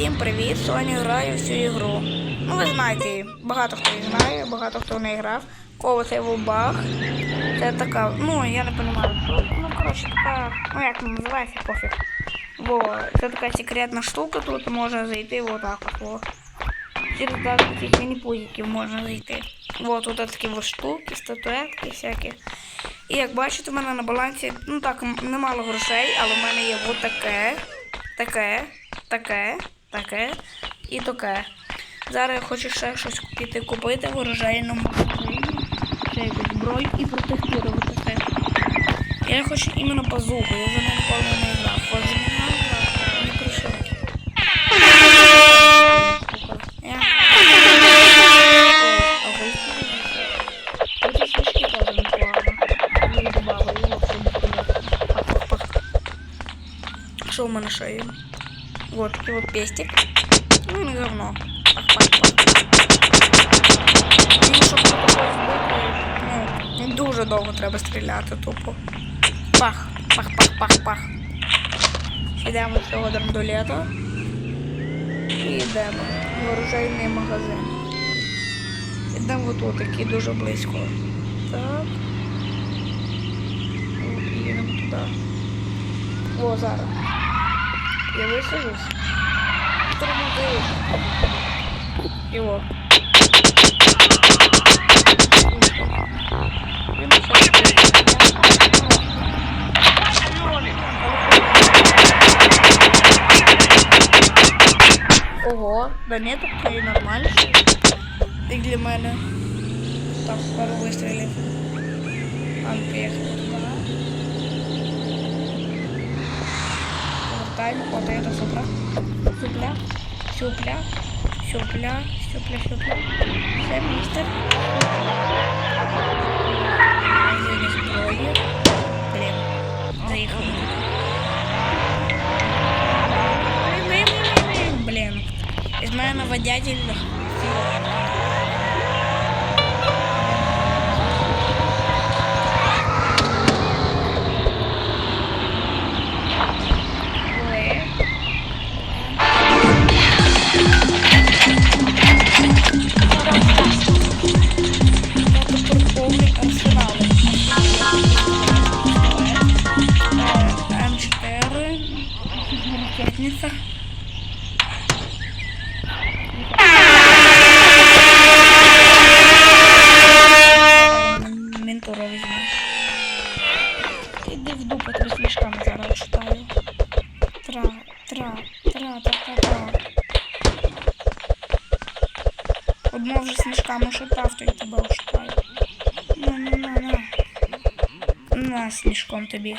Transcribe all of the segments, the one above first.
Всім привіт! Сьогодні граю в цю ігру. Ну, ви знаєте, багато хто її знає, багато хто не грав. Кого це баг. Це така, ну я не розумію, що. Ну, коротше, така, ну як вона називається, пофіг. Во, це така секретна штука, тут можна зайти вот так от. Во. Через таких міні-пузиків можна зайти. Вот тут такі штуки, статуетки всякі. І як бачите, у мене на балансі, ну так, немало грошей, але в мене є вот таке, таке, таке, таке і таке. Зараз я хочу ще щось піти купити в оружейному магазині. Ще якусь зброю і протестувати це. Я хочу іменно базуку, я нею ніколи не не грав, не його в мене є? Вот вот пестик. Ну не говно. Такого збити, ну, дуже довго треба стріляти тупо. Пах, пах, пах, пах, пах. Йдемо з цього драндулета. І йдемо в оружейний магазин. Йдемо отут, який дуже близько. Так. Їдемо туди. О, зараз. Я висажусь. Тормози. І о. Він все Ого, да ні, так і нормально. Як для мене. Так, пару вистрілів. А ну туди. Повертаємо. Это супля. Супля. Супля. Супля. Супля. Все, містер. Одно вже сніжками шитав, то й тебе ошукаю. На, на, на, на. На, смішком тобі.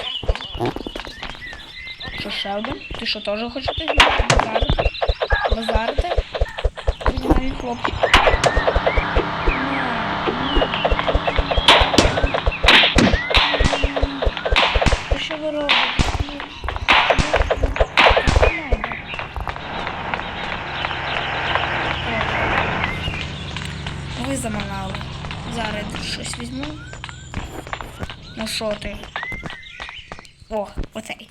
Що ще один? Ти що теж хочеш ти базарити? Базарити? Оригінальний хлопчик. Та Що ви робите? Ви заманали. Зараз щось візьму. Ну що ти? О, оцей.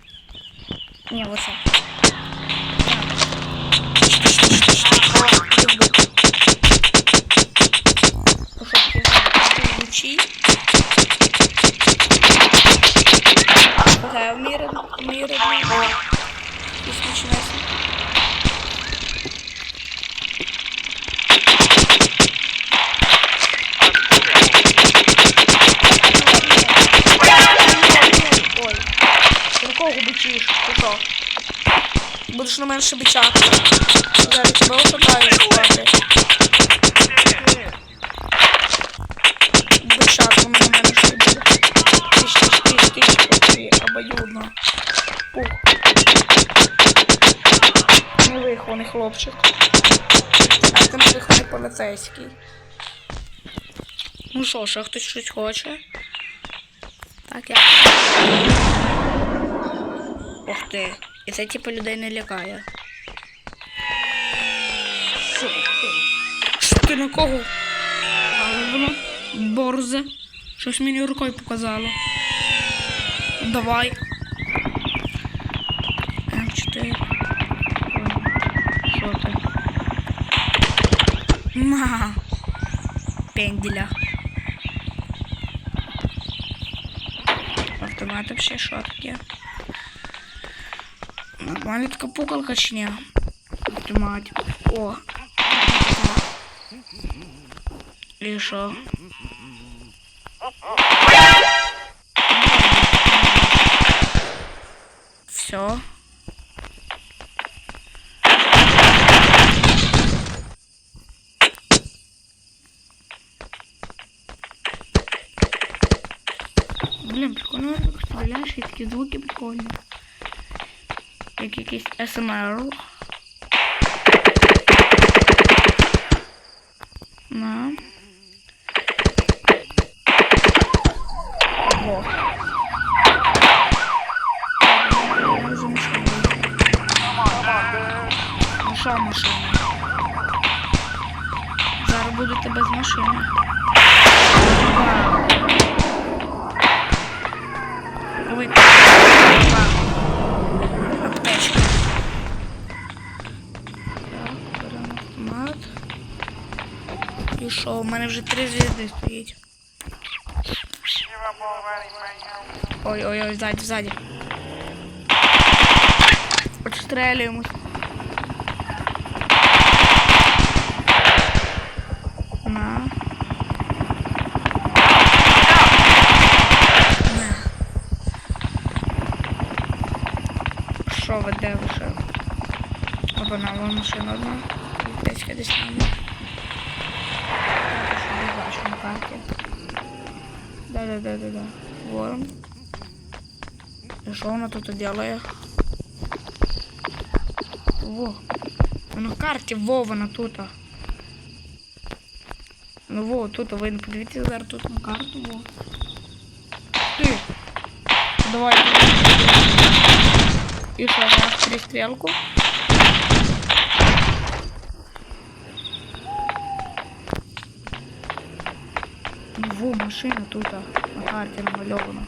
Ні, оцей. Мене ще бичати. Зараз тебе ошатаю спати. Бичати на мене ще буде. Тиш, тиш, обоюдно. Не вихований хлопчик. А ти не вихований поліцейський. Ну що, ще хтось щось хоче? Так, я. Ух ти. І це типу людей не лякає. Що ти на кого? Воно борзе. Щось мені рукою показало. Давай. М4. Що Ха-ха. Пенделя. Автомат вообще що таке? Нормальна така пукалка чи ні? Автомат. О. І що? Все. Блін, прикольно, як стріляєш і такі звуки прикольні. Як якийсь СМР. На. Я вже машина. Зараз буду тебе з машини. Вау. Аптечка. Так, беремо автомат. І що, у мене вже три звізди стоїть. Ой-ой-ой, ззаді, ззаді. Отстрелюємось. На. Що ви де ви ще? Опа, на, вон машина одна. Десь десь там. Я ще не бачу на карті. Да-да-да-да-да. Ворон. І що вона тут делає? Во. На карті, во, вона тут. Ну во, тут, ви не подивіться тут на карту, во. Ти. Давай. І що, зараз перестрілку? Ну во, машина тут, на карті намальована.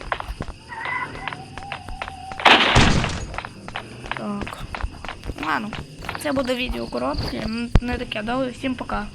Так. Ладно, це буде відео коротке, не таке довге. Всім пока.